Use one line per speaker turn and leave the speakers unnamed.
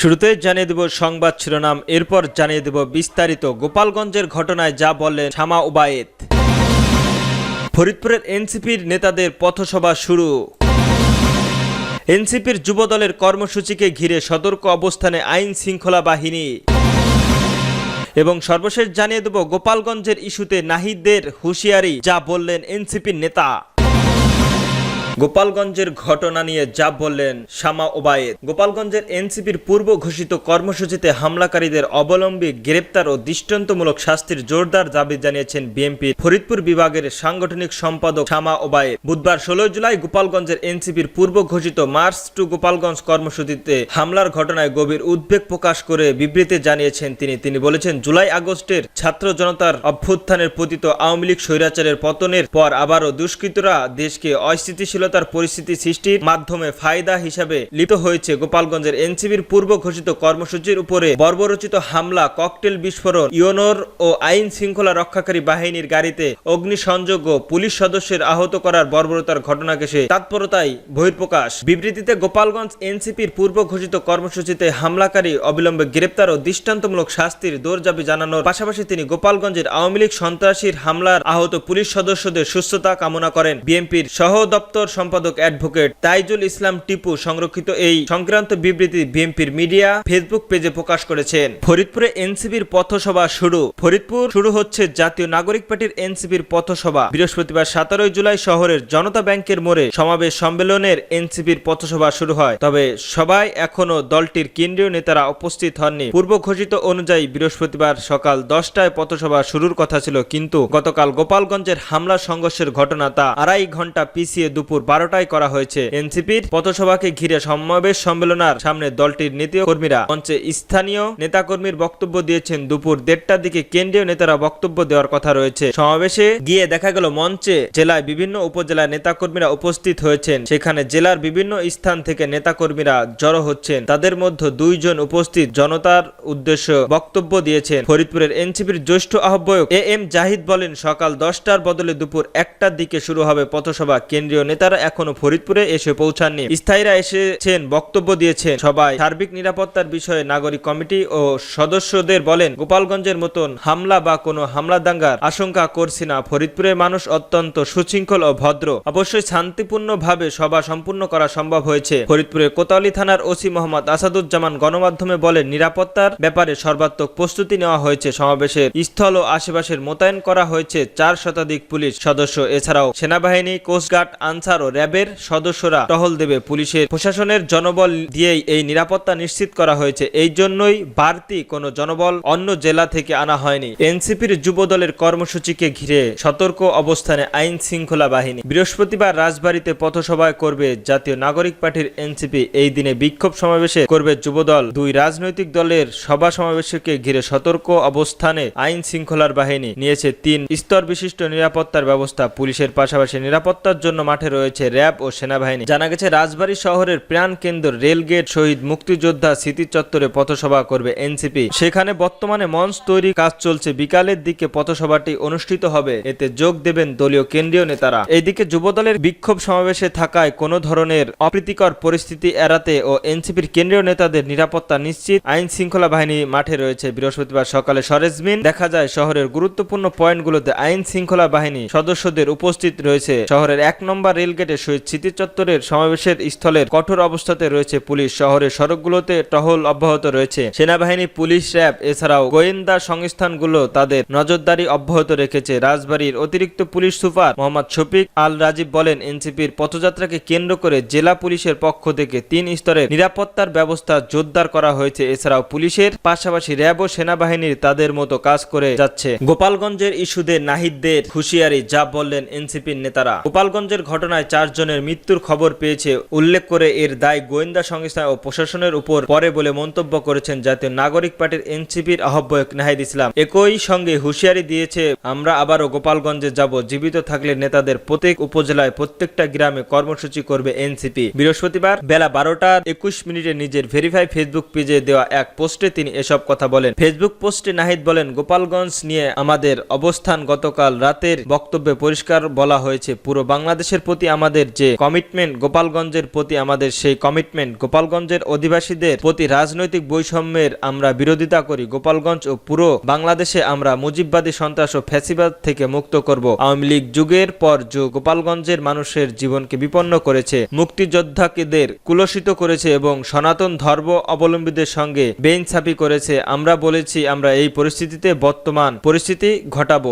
শুরুতে জানিয়ে দেব সংবাদ শিরোনাম, এরপর জানিয়ে দেব বিস্তারিত। গোপালগঞ্জের ঘটনায় যা বললেন শামা উবায়েত ফরিদপুরের এনসিপির নেতাদের পথসভা শুরু। এনসিপির যুবদলের কর্মসূচিকে ঘিরে সতর্ক অবস্থানে আইন শৃঙ্খলা বাহিনী। এবং সর্বশেষ জানিয়ে দেব গোপালগঞ্জের ইস্যুতে নাহিদদের হুঁশিয়ারি, যা বললেন এনসিপির নেতা। গোপালগঞ্জের ঘটনা নিয়ে যা বললেন শামা ওবায়েদ। গোপালগঞ্জের এনসিপির পূর্ব ঘোষিত কর্মসূচিতে হামলাকারীদের অবলম্বী গ্রেপ্তার ও দৃষ্টান্তমূলক শাস্তির জোরদার দাবি জানিয়েছেন বিএনপির ফরিদপুর বিভাগের সাংগঠনিক সম্পাদক শামা ওবায়েদ। বুধবার ষোলো জুলাই গোপালগঞ্জের এনসিপির পূর্ব ঘোষিত মার্চ টু গোপালগঞ্জ কর্মসূচিতে হামলার ঘটনায় গভীর উদ্বেগ প্রকাশ করে বিবৃতি জানিয়েছেন তিনি। তিনি বলেছেন, জুলাই আগস্টের ছাত্র জনতার অভ্যুত্থানের পতিত আওয়ামী লীগ স্বৈরাচারের পতনের পর আবারও দুষ্কৃতরা দেশকে অস্থিতিশীলতার পরিস্থিতি সৃষ্টির মাধ্যমে ফায়দা হিসাবে লিপ্ত হয়েছে গোপালগঞ্জের এনসিবির পূর্ব ঘোষিত কর্মসূচির উপরে বর্বরচিত হামলা, ককটেল বিস্ফোরণ ইউনোর ও আইন শৃঙ্খলা রক্ষাকারী বাহিনীর গাড়িতে অগ্নিসংযোগ ও পুলিশ সদস্যের আহত করার বর্বরতার ঘটনাকে সে তৎপরতায় বহির্প্রকাশ বিবৃতিতে গোপালগঞ্জ এনসিপির পূর্ব ঘোষিত কর্মসূচিতে হামলাকারী অবিলম্বে গ্রেপ্তার ও দৃষ্টান্তমূলক শাস্তির দৌড়জাবি জানানোর পাশাপাশি তিনি গোপালগঞ্জের আওয়ামী লীগ সন্ত্রাসীর হামলার আহত পুলিশ সদস্যদের সুস্থতা কামনা করেন। বিএনপির সহ দপ্তর সম্পাদক অ্যাডভোকেট তাইজুল ইসলাম টিপু সংরক্ষিত এই সংক্রান্ত বিবৃতি বিএনপির মিডিয়া ফেসবুক পেজে প্রকাশ করেছেন। ফরিদপুরে এনসিবির পথসভা শুরু। ফরিদপুর শুরু হচ্ছে জাতীয় নাগরিক পার্টির এনসিবির পথসভা। বৃহস্পতিবার সতেরোই জুলাই শহরের জনতা ব্যাংকের মোড়ে সমাবেশ সম্মেলনের এনসিবির পথসভা শুরু হয়। তবে সবাই এখনও দলটির কেন্দ্রীয় নেতারা উপস্থিত হননি। পূর্ব ঘোষিত অনুযায়ী বৃহস্পতিবার সকাল দশটায় পথসভা শুরুর কথা ছিল, কিন্তু গতকাল গোপালগঞ্জের হামলা সংঘর্ষের ঘটনা তা আড়াই ঘণ্টা পিছিয়ে দুপুর বারোটায় করা হয়েছে। এনসিপির পথসভাকে ঘিরে সমাবেশ সম্মেলনার সামনে দলটির নীতি কর্মীরা মঞ্চে স্থানীয় নেতাকর্মীর বক্তব্য দিয়েছেন। দুপুর দেড়টার দিকে কেন্দ্রীয় নেতারা বক্তব্য দেওয়ার কথা রয়েছে। সমাবেশে গিয়ে দেখা গেল, মঞ্চে জেলায় বিভিন্ন উপজেলার নেতাকর্মীরা উপস্থিত হয়েছেন। সেখানে জেলার বিভিন্ন স্থান থেকে নেতাকর্মীরা জড়ো হচ্ছেন। তাদের মধ্যে দুইজন উপস্থিত জনতার উদ্দেশ্য বক্তব্য দিয়েছেন। ফরিদপুরের এনসিপির জ্যেষ্ঠ আহ্বায়ক এ এম জাহিদ বলেন, সকাল দশটার বদলে দুপুর একটার দিকে শুরু হবে পথসভা। কেন্দ্রীয় নেতারা এখনও ফরিদপুরে এসে পৌঁছাননি, স্থায়ীরা এসেছেন বক্তব্য দিয়েছেন সবাই সার্বিক নিরাপত্তার বিষয়ে নাগরিক কমিটি ও সদস্যদের বলেন, গোপালগঞ্জের মতন হামলা বা কোনো হামলা দাঙ্গার আশঙ্কা করছি না। ফরিদপুরের মানুষ অত্যন্ত সুশৃঙ্খল ও ভদ্র। অবশ্যই শান্তিপূর্ণভাবে সভা সম্পূর্ণ করা সম্ভব হয়েছে। ফরিদপুরের কোতালি থানার ওসি মোহাম্মদ আসাদুজ্জামান গণমাধ্যমে বলেন, নিরাপত্তার ব্যাপারে সর্বাত্মক প্রস্তুতি নেওয়া হয়েছে। সমাবেশের স্থল ও আশেপাশের মোতায়েন করা হয়েছে চার শতাধিক পুলিশ সদস্য। এছাড়াও সেনাবাহিনী, কোস্টগার্ড, আনসার ও র্যাবের সদস্যরা টহল দেবে পুলিশের। প্রশাসনের জনবল দিয়েই এই নিরাপত্তা নিশ্চিত করা হয়েছে। এই জন্যই বাড়তি কোনো জনবল অন্য জেলা থেকে আনা হয়নি। এনসিপির যুবদলের কর্মসূচিকে ঘিরে সতর্ক অবস্থানে আইন শৃঙ্খলা বাহিনী। বৃহস্পতিবার রাজবাড়িতে পথসভায় করবে জাতীয় নাগরিক পার্টির এনসিপি। এই দিনে বিক্ষোভ সমাবেশে করবে যুবদল। দুই রাজনৈতিক দলের সভা সমাবেশকে ঘিরে সতর্ক অবস্থানে আইন শৃঙ্খলার বাহিনী নিয়েছে তিন স্তর বিশিষ্ট নিরাপত্তার ব্যবস্থা। পুলিশের পাশাপাশি নিরাপত্তার জন্য মাঠে রয়েছে র্যাব ও সেনাবাহিনী। জানা গেছে, রাজবাড়ী শহরের প্রাণ কেন্দ্র রেলগেট শহীদ মুক্তিযোদ্ধা স্মৃতি চত্বরে পথসভা করবে এনসিপি। সেখানে বর্তমানে মঞ্চ তৈরি কাজ চলছে। বিকালের দিকে পথসভাটি অনুষ্ঠিত হবে। এতে যোগ দেবেন দলীয় কেন্দ্রীয় নেতারা। এইদিকে যুবদলের বিক্ষোভ সমাবেশে থাকায় কোনো ধরনের অপ্রীতিকর পরিস্থিতি এড়াতে ও এনসিপির কেন্দ্রীয় নেতাদের নিরাপত্তা নিশ্চিত আইন শৃঙ্খলা বাহিনী মাঠে রয়েছে। বৃহস্পতিবার সকালে সরেজমিন দেখা যায়, শহরের গুরুত্বপূর্ণ পয়েন্টগুলোতে আইন শৃঙ্খলা বাহিনী সদস্যদের উপস্থিত রয়েছে। শহরের এক নম্বর রেলগেটে শহীদ স্মৃতি চত্বরের সমাবেশের স্থলের কঠোর অবস্থাতে রয়েছে পুলিশ। শহরের সড়কগুলোতে টহল অব্যাহত রয়েছে। সেনাবাহিনী, পুলিশ র্যাব, এছাড়াও গোয়েন্দা সংস্থানগুলো তাদের নজরদারি অব্যাহত রেখেছে। রাজবাড়ির অতিরিক্ত পুলিশ সুপার মোহাম্মদ শফিক আল রাজীব বলেন, এনসিপির পথযাত্রাকে কেন্দ্র করে জেলা পুলিশের পক্ষ থেকে তিন স্তরের নিরাপত্তার ব্যবস্থা জোরদার করা হয়েছে। এছাড়াও পুলিশের পাশাপাশি র্যাব ও সেনাবাহিনীর তাদের মতো কাজ করে যাচ্ছে। গোপালগঞ্জের ইস্যুতে নাহিদদের হুঁশিয়ারি, যা বললেন এনসিপির নেতারা। গোপালগঞ্জের ঘটনায় চারজনের মৃত্যুর খবর পেয়েছে। উল্লেখ করে এর দায় গোয়েন্দা সংস্থা ও প্রশাসনের উপর পরে বলে মন্তব্য করেছেন জাতীয় নাগরিক পার্টির এনসিপির আহ্বায়ক নাহিদ ইসলাম। একই সঙ্গে হুঁশিয়ারি দিয়েছে, আমরা আবারও গোপালগঞ্জে যাব। জীবিত থাকলে নেতাদের প্রত্যেক উপজেলায় প্রত্যেকটা গ্রামে কর্মসূচি করবে এনসিপি। বৃহস্পতিবার বেলা বারোটা একুশ মিনিটে নিজের ভেরিফাই ফেসবুক পেজে দেওয়া এক পোস্টে তিনি এসব কথা বলেন। ফেসবুক পোস্টে নাহিদ বলেন, গোপালগঞ্জ নিয়ে আমাদের অবস্থান গতকাল রাতের বক্তব্যে পরিষ্কার বলা হয়েছে। পুরো বাংলাদেশের প্রতি আমাদের যে কমিটমেন্ট গোপালগঞ্জের প্রতি আমাদের সেই কমিটমেন্ট গোপালগঞ্জের অধিবাসীদের প্রতি রাজনৈতিক বৈষম্যের আমরা বিরোধিতা করি। গোপালগঞ্জ ও পুরো বাংলাদেশে আমরা মুজিববাদী সন্ত্রাস ও ফ্যাসিবাদ থেকে মুক্ত করব। আওয়ামী লীগ যুগের পর যুগ গোপালগঞ্জের মানুষের জীবনকে বিপন্ন করেছে, মুক্তিযোদ্ধাকেদের কুলসিত করেছে এবং সনাতন ধর্ম অবলম্বীদের সঙ্গে বেইনসাফি করেছে। আমরা বলেছি, আমরা এই পরিস্থিতিতে বর্তমান পরিস্থিতি ঘটাবো।